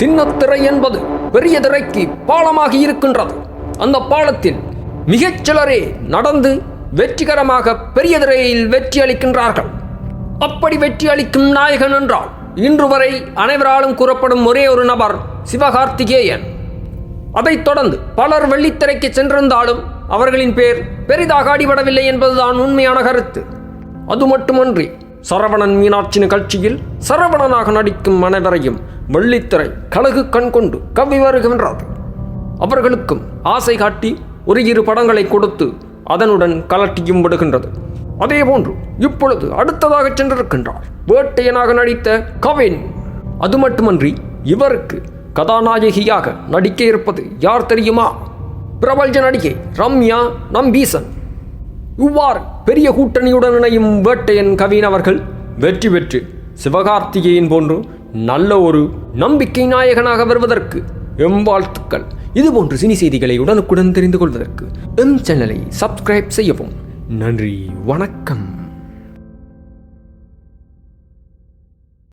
சின்னத்திரை என்பது பெரிய திரைக்கு பாலமாகி இருக்கின்றது. அந்த பாலத்தில் மிகச்சிலரே நடந்து வெற்றிகரமாக பெரிய திரையில் வெற்றி அளிக்கின்றார்கள். அப்படி வெற்றி அளிக்கும் நாயகன் என்றால் இன்று வரை அனைவராலும் கூறப்படும் ஒரே ஒரு நபர் சிவகார்த்திகேயன். அதைத் தொடர்ந்து பலர் வெள்ளித்திரைக்கு சென்றிருந்தாலும் அவர்களின் பேர் பெரிதாக அடிபடவில்லை என்பதுதான் உண்மையான கருத்து. அது மட்டுமன்றி சரவணன் மீனாட்சி நிகழ்ச்சியில் சரவணனாக நடிக்கும் அனைவரையும் வெள்ளித்திரை கழகு கண் கொண்டு கவ்வி வருகின்றது. அவர்களுக்கும் ஆசை காட்டி ஒரு இரு படங்களை கொடுத்து அதனுடன் கலட்டியும் விடுகின்றது. அதேபோன்று இப்பொழுது அடுத்ததாக சென்றிருக்கின்றார் வேட்டையனாக நடித்த கவின். அது மட்டுமன்றி இவருக்கு கதாநாயகியாக நடிக்க இருப்பது யார் தெரியுமா? பிரபல்ஜ நடிகை ரம்யா நம்பீசன். இவ்வாறு பெரிய கூட்டணியுடன் இணையும் வேட்டையன் கவின் அவர்கள் வெற்றி பெற்று சிவகார்த்திகேயன் போன்று நல்ல ஒரு நம்பிக்கை நாயகனாக வருவதற்கு எம் வாழ்த்துக்கள். இதுபோன்று சினி செய்திகளை உடனுக்குடன் தெரிந்து கொள்வதற்கு எம் சேனலை சப்ஸ்கிரைப் செய்யவும். நன்றி வணக்கம்.